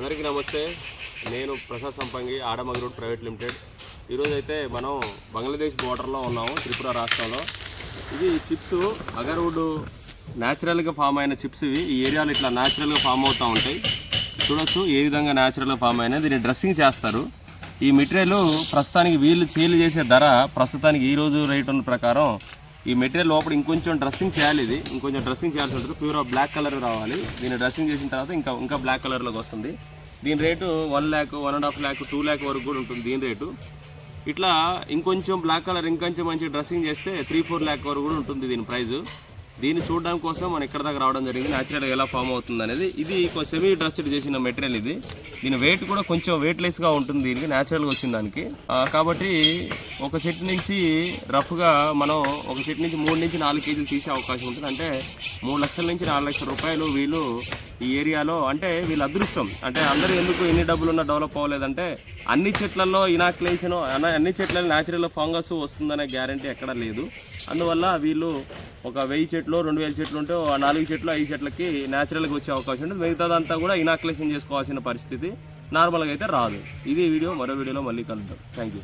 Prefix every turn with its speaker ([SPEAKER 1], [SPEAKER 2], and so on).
[SPEAKER 1] అందరికీ నమస్తే. నేను ప్రసాద్ సంపంగి ఆడమగ్ ప్రైవేట్ లిమిటెడ్. ఈరోజు అయితే మనం బంగ్లాదేశ్ బోర్డర్లో ఉన్నాము త్రిపుర రాష్ట్రంలో. ఇది చిప్స్ అగర్వుడ్ న్యాచురల్గా ఫామ్ అయిన చిప్స్ ఇవి. ఈ ఏరియాలో ఇట్లా న్యాచురల్గా ఫామ్ అవుతూ ఉంటాయి. చూడొచ్చు ఏ విధంగా న్యాచురల్గా ఫామ్ అయినా దీన్ని డ్రెస్సింగ్ చేస్తారు. ఈ మెటీరియల్ ప్రస్తుతానికి వీళ్ళు సేల్ చేసే ధర ప్రస్తుతానికి ఈరోజు రేట్ ఉన్న ప్రకారం ఈ మెటీరియల్ లోపల ఇంకొంచెం డ్రెస్సింగ్ చేయాలి ఇది. ఇంకొంచెం డ్రెస్సింగ్ చేయాల్సి ఉంటుంది. ప్యూర్ బ్లాక్ కలర్ రావాలి. దీన్ని డ్రెస్సింగ్ చేసిన తర్వాత ఇంకా ఇంకా బ్లాక్ కలర్లోకి వస్తుంది. దీని rate one lakh one and half lakh two lakh వరకు కూడా ఉంటుంది దీని రేటు. ఇట్లా ఇంకొంచెం బ్లాక్ కలర్ ఇంకొంచెం మంచి డ్రెస్సింగ్ చేస్తే త్రీ ఫోర్ ల్యాక్ వరకు కూడా ఉంటుంది దీని ప్రైజు దీన్ని చూడడం కోసం మనం ఇక్కడ దాకా రావడం జరిగింది. న్యాచురల్గా ఎలా ఫామ్ అవుతుంది అనేది. ఇది సెమీ డ్రెస్డ్ చేసిన మెటీరియల్ ఇది. దీని వెయిట్ కూడా కొంచెం వెయిట్లెస్గా ఉంటుంది దీనికి న్యాచురల్గా వచ్చిన దానికి. కాబట్టి ఒక చెట్టు నుంచి రఫ్గా మనం ఒక చెట్టు నుంచి మూడు నుంచి నాలుగు కేజీలు తీసే అవకాశం ఉంటుంది. అంటే మూడు లక్షల నుంచి నాలుగు లక్షల రూపాయలు వీళ్ళు ఈ ఏరియాలో అంటే వీళ్ళ అదృష్టం. అంటే అందరూ ఎందుకు ఎన్ని డబ్బులు ఉన్నా డెవలప్ అవ్వలేదంటే అన్ని చెట్లలో ఇనాక్లేషన్ అన్ని చెట్లలో న్యాచురల్ ఫంగస్ వస్తుందనే గ్యారంటీ ఎక్కడా లేదు. అందువల్ల వీళ్ళు ఒక వెయ్యి చెట్లు రెండు వేల చెట్లు ఉంటే ఆ నాలుగు చెట్లు ఐదు చెట్లకి న్యాచురల్గా వచ్చే అవకాశం ఉంటుంది. మిగతాదంతా కూడా ఇనాక్లేషన్ చేసుకోవాల్సిన పరిస్థితి నార్మల్గా అయితే రాదు. ఇది వీడియో మరో వీడియోలో మళ్ళీ కలుద్దాం. Thank you